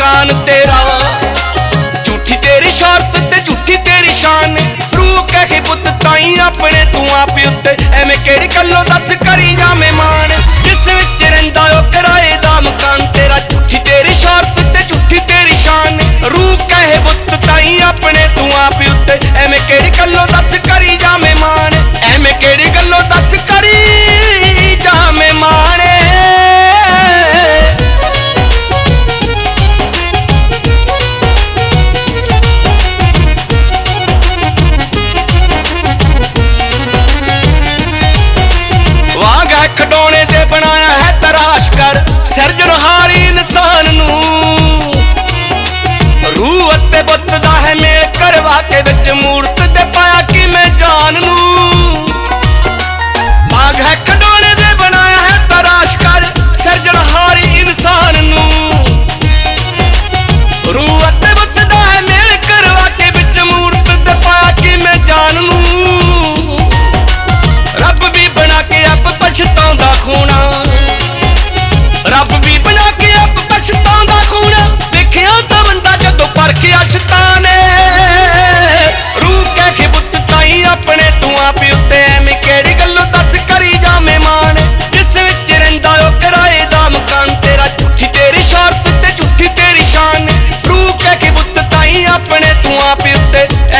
ਮਕਾਨ ਤੇਰਾ। ਝੂਠੀ ਤੇਰੀ ਸ਼ਰਤ ਤੇ ਝੂਠੀ ਤੇਰੀ ਸ਼ਾਨ। ਰੂਹ ਕਹਿ ਕੇ ਪੁੱਤ, ਤਾਈ ਆਪਣੇ ਤੂੰ ਆਪ ਉੱਤੇ। ਐਵੇਂ ਕਿਹੜੀ ਗੱਲੋਂ ਦੱਸ ਕਰ Sergio Rojas.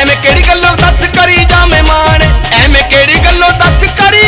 ਐਵੇਂ ਕਿਹੜੀ ਗੱਲੋਂ ਦੱਸ ਕਰੀ ਜਾਵੇਂ ਮਾਣ ਐਵੇਂ ਕਿਹੜੀ ਗੱਲੋਂ ਦੱਸ ਕਰੀ?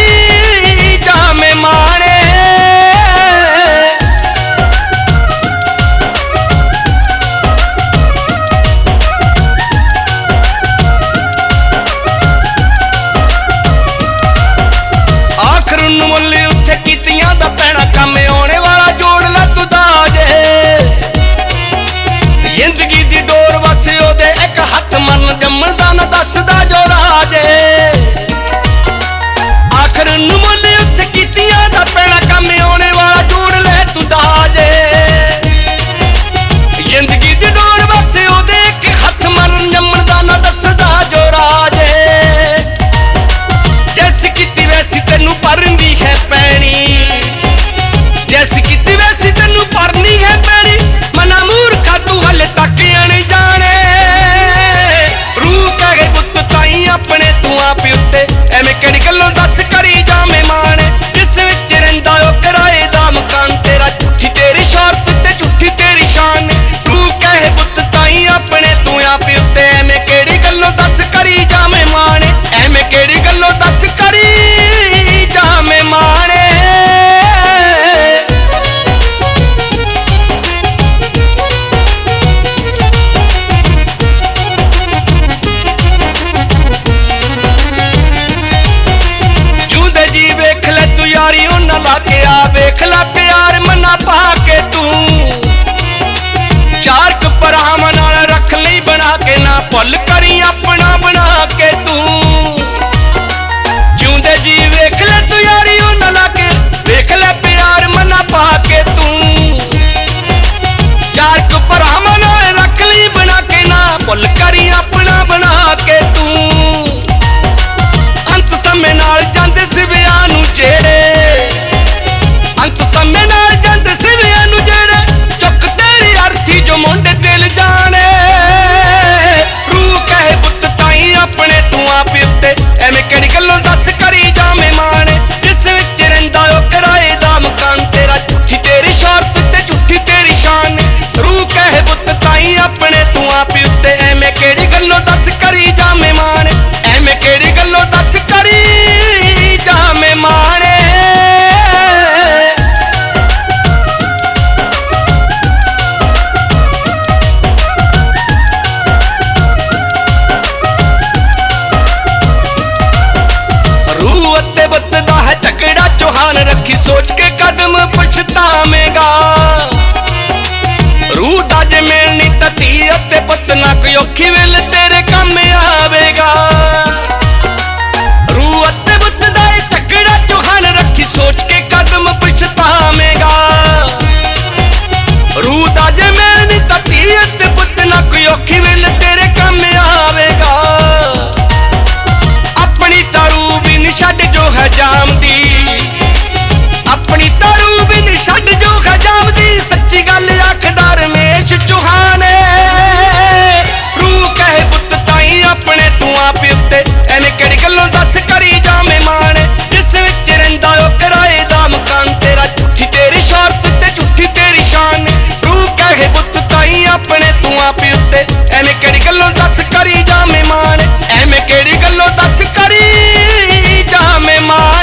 ਆਪਣਾ ਬਣਾ ਕੇ ਮੈਨੂੰ ਆਪ ਉੱਤੇ ਐਵੇਂ ਕਿਹੜੀ ਗੱਲੋਂ ਦੱਸ ਕਰੀ ਜਾ ਮਹਿਮਾਨ ਜਿਸ ਵਿੱਚ ਰਹਿੰਦਾ ਉਹ ਕਿਰਾਏ ਦਾ ਮਕਾਨ। ਤੇਰਾ ਝੂਠੀ ਤੇਰੀ ਸ਼ਰਤ ਤੇ ਝੂਠੀ ਤੇਰੀ ਸ਼ਾਨ। ਰੂਹ ਕਹੇ ਬੁੱਤ ਤਾਈ ਆਪਣੇ, ਤੂੰ ਆਪ ਉੱਤੇ ਐਵੇਂ ਕਿਹੜੀ ਗੱਲੋਂ ਦੱਸ ਕਰੀ ਜਾ ਮਹਿਮਾਨ ਐਵੇਂ ਕਿਹੜੀ ਗੱਲੋਂ ਦੱਸ ਕਰੀ ਜਾ ਮਹਿਮਾਨ